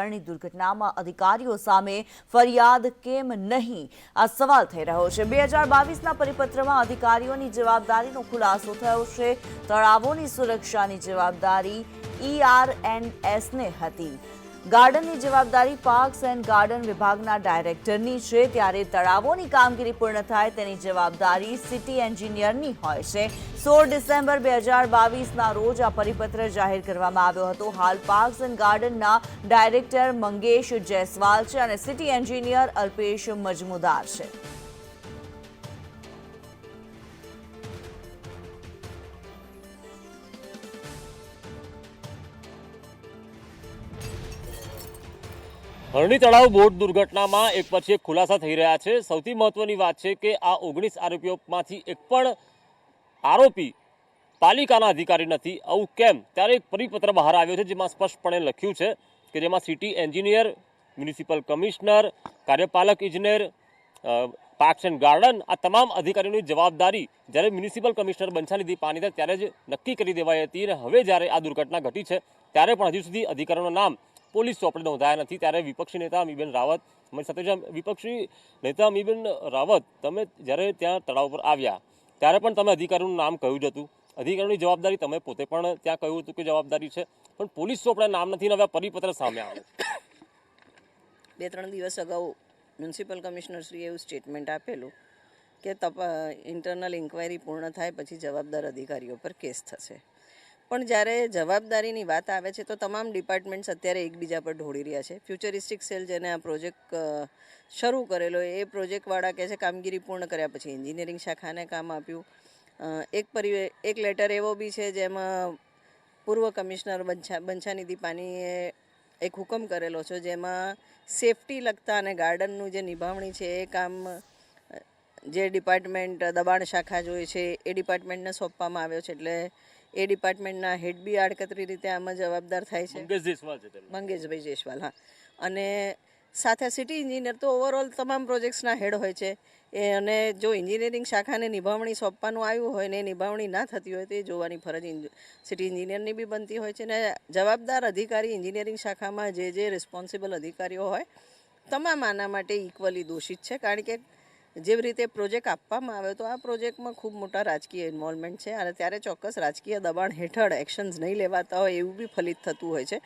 હરણી દુર્ઘટનામાં અધિકારીઓ સામે ફરિયાદ કેમ નહીં? આ સવાલ થઈ રહ્યો છે. બે હજાર બાવીસના પરિપત્રમાં અધિકારીઓની જવાબદારીનો ખુલાસો થયો છે. તળાવોની સુરક્ષાની જવાબદારી ઈઆરએનએસને હતી. ગાર્ડનની જવાબદારી પાર્ક્સ એન્ડ ગાર્ડન વિભાગના ડાયરેક્ટરની છે. ત્યારે તળાવોની કામગીરી પૂર્ણ થાય તેની જવાબદારી સિટી એન્જિનિયરની હોય છે. સોળ ડિસેમ્બર બે હજાર બાવીસના રોજ આ પરિપત્ર જાહેર કરવામાં આવ્યો હતો. હાલ પાર્ક્સ એન્ડ ગાર્ડનના ડાયરેક્ટર મંગેશ જયસ્વાલ છે અને સિટી એન્જિનિયર અલ્પેશ મજમુદાર છે. હરણી તળાવ બોટ દુર્ઘટનામાં એક પછી એક ખુલાસા થઈ રહ્યા છે. સૌથી મહત્વની વાત છે કે આ ઓગણીસ આરોપીઓમાંથી એક પણ આરોપી પાલિકાના અધિકારી નથી. આવું કેમ? ત્યારે એક પરિપત્ર બહાર આવ્યો છે જેમાં સ્પષ્ટપણે લખ્યું છે કે જેમાં સિટી એન્જિનિયર, મ્યુનિસિપલ કમિશનર, કાર્યપાલક ઇજનેર પાર્ક્સ એન્ડ ગાર્ડન આ તમામ અધિકારીઓની જવાબદારી જ્યારે મ્યુનિસિપલ કમિશનર બંછાનિધિ પાણીદાર ત્યારે જ નક્કી કરી દેવાઈ હતી અને હવે જ્યારે આ દુર્ઘટના ઘટી છે, ત્યારે પણ હજુ સુધી અધિકારીઓનું નામ પોલીસ ચોપડે નોંધાયા નથી. ત્યારે વિપક્ષી નેતા અમીબેન રાવત મારી સાથે જે વિપક્ષી નેતા અમીબેન રાવત, તમે જ્યારે ત્યાં તળાવ પર આવ્યા, ત્યારે પણ તમે અધિકારીનું નામ કહ્યું જ હતું. અધિકારીની જવાબદારી તમે પોતે પણ ત્યાં કહ્યું હતું કે જવાબદારી છે. પણ પોલીસ ચોપડા નામ નથી હવે પરિપત્ર સામે આવ્યો બે ત્રણ દિવસ અગાઉ મ્યુનિસિપલ કમિશનરશ્રીએ એવું સ્ટેટમેન્ટ આપેલું કે તપા ઇન્ટરનલ ઇન્ક્વાયરી પૂર્ણ થાય પછી જવાબદાર અધિકારીઓ પર કેસ થશે. પણ જ્યારે જવાબદારીની વાત આવે છે, તો તમામ ડિપાર્ટમેન્ટ્સ અત્યારે એકબીજા પર ઢોળી રહ્યા છે. ફ્યુચરિસ્ટિક સેલ જેને આ પ્રોજેક્ટ શરૂ કરેલો, એ પ્રોજેક્ટવાળા કહે છે કામગીરી પૂર્ણ કર્યા પછી એન્જિનિયરિંગ શાખાને કામ આપ્યું. એક પરિ એક લેટર એવો બી છે જેમાં પૂર્વ કમિશનર બંછા બંછાનિધિ પાનીએ એક હુકમ કરેલો છે, જેમાં સેફટી લગતા અને ગાર્ડનનું જે નિભાવણી છે, એ કામ જે ડિપાર્ટમેન્ટ દબાણ શાખા જોઈએ છે, એ ડિપાર્ટમેન્ટને સોંપવામાં આવ્યો છે. એટલે એ ડિપાર્ટમેન્ટના હેડ બી આડકતરી રીતે આમાં જવાબદાર થાય છે. મંગેશભાઈ જયસ્વાલ હા. અને સાથે સિટી એન્જિનિયર તો ઓવરઓલ તમામ પ્રોજેક્ટ્સના હેડ હોય છે. એ અને જો એન્જિનિયરિંગ શાખાને નિભાવણી સોંપવાનું આવ્યું હોય ને એ નિભાવણી ના થતી હોય તો એ જોવાની ફરજ સિટી એન્જિનિયરની બી બનતી હોય છે ને જવાબદાર અધિકારી એન્જિનિયરિંગ શાખામાં જે જે રિસ્પોન્સિબલ અધિકારીઓ હોય તમામ આના માટે ઇક્વલી દોષિત છે. કારણ કે જેવી રીતે પ્રોજેક્ટ આપવામાં આવ્યો તો આ પ્રોજેક્ટમાં ખૂબ મોટા રાજકીય ઇન્વોલ્વમેન્ટ છે અને ત્યારે ચોક્કસ રાજકીય દબાણ હેઠળ એક્શન્સ નહીં લેવાતા હોય એવું બી ફલિત થતું હોય છે.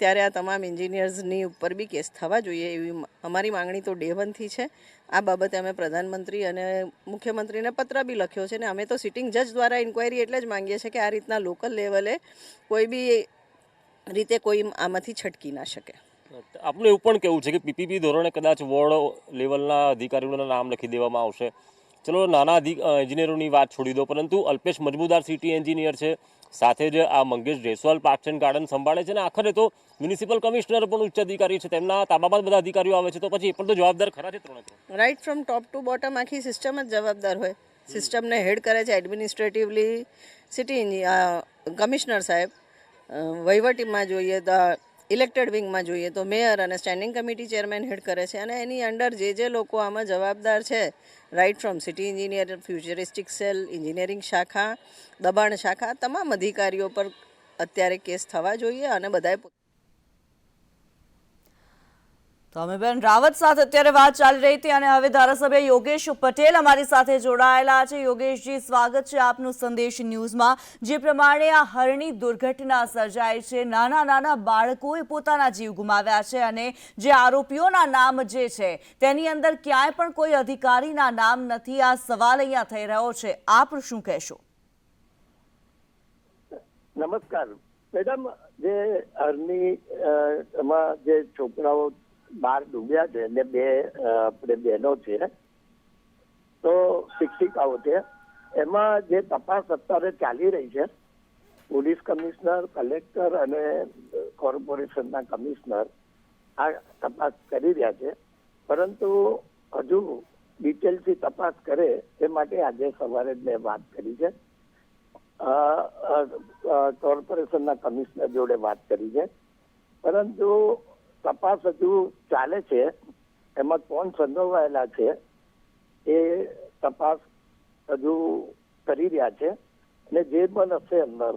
ત્યારે આ તમામ એન્જિનિયર્સની ઉપર બી કેસ થવા જોઈએ એવી અમારી માંગણી તો ડેવનથી છે. આ બાબતે અમે પ્રધાનમંત્રી અને મુખ્યમંત્રીને પત્ર બી લખ્યો છે ને અમે તો સિટિંગ જજ દ્વારા ઇન્ક્વાયરી એટલે જ માંગીએ છીએ કે આ રીતના લોકલ લેવલે કોઈ બી રીતે કોઈ આમાંથી છટકી ના શકે. આપણું એવું પણ કેવું છે કે પીપીપી ધોરણે કદાચ વોર્ડ લેવલના અધિકારીઓના નામ લખી દેવામાં આવશે. ચલો, નાના એન્જિનિયરોની વાત છોડી દો, પરંતુ અલ્પેશ મજમુદાર સિટી એન્જિનિયર છે. સાથે જ આ Mangesh Jaiswal parks and garden સંભાળે છે અને આખરે તો મ્યુનિસિપલ કમિશનર પણ ઉચ્ચ અધિકારી છે. તેમના તાબામાં બધા અધિકારીઓ આવે છે. તો પછી એ પણ તો જવાબદાર ખરા છે ત્રણ. Right from top to bottom આખી સિસ્ટમ જ જવાબદાર હોય. સિસ્ટમને હેડ કરે છે એડમિનિસ્ટ્રેટિવલી સિટી કમિશનર સાહેબ. વહીવટીમાં જોઈએ તો ઇલેક્ટેડ વિંગમાં જોઈએ તો મેયર અને સ્ટેન્ડિંગ કમિટી ચેરમેન હેડ કરે છે અને એની અંડર જે જે લોકો આમાં જવાબદાર છે right from city engineer futuristic cell engineering શાખા, દબાણ શાખા તમામ અધિકારીઓ પર અત્યારે કેસ થવા જોઈએ અને બધાએ તો અમે બેન રાવત સાથે અત્યારે વાત ચાલી રહી હતી અને હવે ધારાસભ્ય યોગેશ પટેલ અમારી સાથે જોડાયેલા છે. યોગેશજી, સ્વાગત છે આપનું સંદેશ ન્યૂઝમાં. જે પ્રમાણે આ હરણી દુર્ઘટના સર્જાઈ છે. નાના નાના બાળકોએ પોતાના જીવ ગુમાવ્યા છે અને જે આરોપીઓના નામ જે છે, તેની અંદર ક્યાંય પણ કોઈ અધિકારીના નામ નથી. આ સવાલ અહીંયા થઈ રહ્યો છે. આપ શું કહેશો? નમસ્કાર. મેડમ, જે હરની એમાં જે છોકરાઓ બહાર ડૂબ્યા છે, એટલે બે આપણે બહેનો છે. તો શિક્ષિકાઓ છે. એમાં જે તપાસ અત્યારે ચાલી રહી છે, પોલીસ કમિશનર, કલેક્ટર અને કોર્પોરેશનના કમિશનર આ તપાસ કરી રહ્યા છે. પરંતુ હજુ ડિટેલથી તપાસ કરે એ માટે આજે સવારે જ મેં વાત કરી છે. કોર્પોરેશનના કમિશનર જોડે વાત કરી છે. પરંતુ તપાસ હજુ ચાલે છે, એમાં કોણ સંડોવાયેલા છે, એ તપાસ હજુ કરી રહ્યા છે, અને જે પણ હશે અંદર,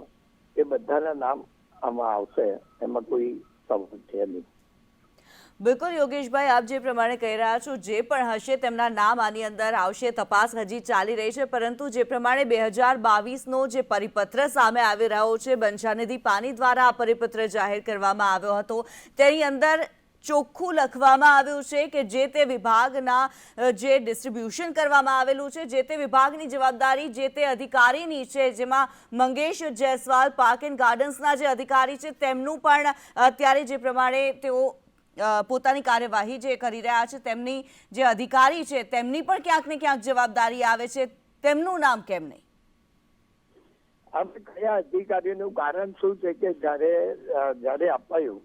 એ બધાના નામ આમાં આવશે, એમાં કોઈ સવાલ છે નહીં. બિલકુલ યોગેશભાઈ, આપ જે પ્રમાણે કહી રહ્યા છો, જે પણ હશે તેમના નામ આની અંદર આવશે, તપાસ હજી ચાલી રહી છે, પરંતુ જે પ્રમાણે બે હજાર બાવીસનો જે પરિપત્ર સામે આવી રહ્યો છે બંછાનિધિ પાની દ્વારા આ પરિપત્ર જાહેર કરવામાં આવ્યો હતો, તેની અંદર ચોખ્ખું લખવામાં આવ્યું છે કે જે તે વિભાગના જે ડિસ્ટ્રીબ્યુશન કરવામાં આવેલું છે, જે તે વિભાગની જવાબદારી, જે તે અધિકારીની છે, જેમાં મંગેશ જયસ્વાલ પાર્ક એન્ડ ગાર્ડન્સના જે અધિકારી છે, તેમનું પણ અત્યારે જે પ્રમાણે તેઓ પોતાની કાર્યવાહી જે કરી રહ્યા છે, તેમની જે અધિકારી છે, તેમની પણ ક્યાંક ને ક્યાંક જવાબદારી આવે છે. તેમનું નામ કેમ નહીં? અમે કયા અધિકારીનું કારણ શું છે કે જ્યારે જ્યારે અપાયું,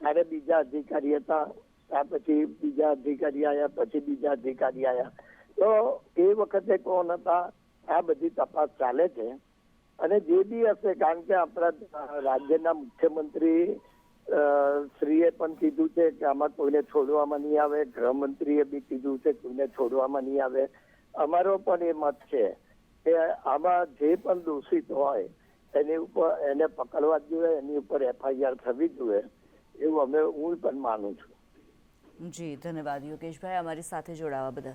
ત્યારે બીજા અધિકારી હતા, ત્યાર પછી બીજા અધિકારી આવ્યા પછી બીજા અધિકારી આવ્યા તો એ વખતે કોણ હતા, આ બધી તપાસ ચાલે છે. અને જે બી હશે, કારણ કે આપણા રાજ્યના મુખ્યમંત્રી શ્રીએ પણ કીધું છે કે આમાં કોઈને છોડવામાં નહીં આવે. ગૃહમંત્રીએ બી કીધું છે કોઈને છોડવામાં નહીં આવે. અમારો પણ એ મત છે કે આમાં જે પણ દોષિત હોય, એની ઉપર એને પકડવા જોઈએ, એની ઉપર એફઆઈઆર થવી જોઈએ, એવું અમે, હું પણ માનું છું. જી, ધન્યવાદ. યોગેશભાઈ, અમારી સાથે જોડાવા બદલ.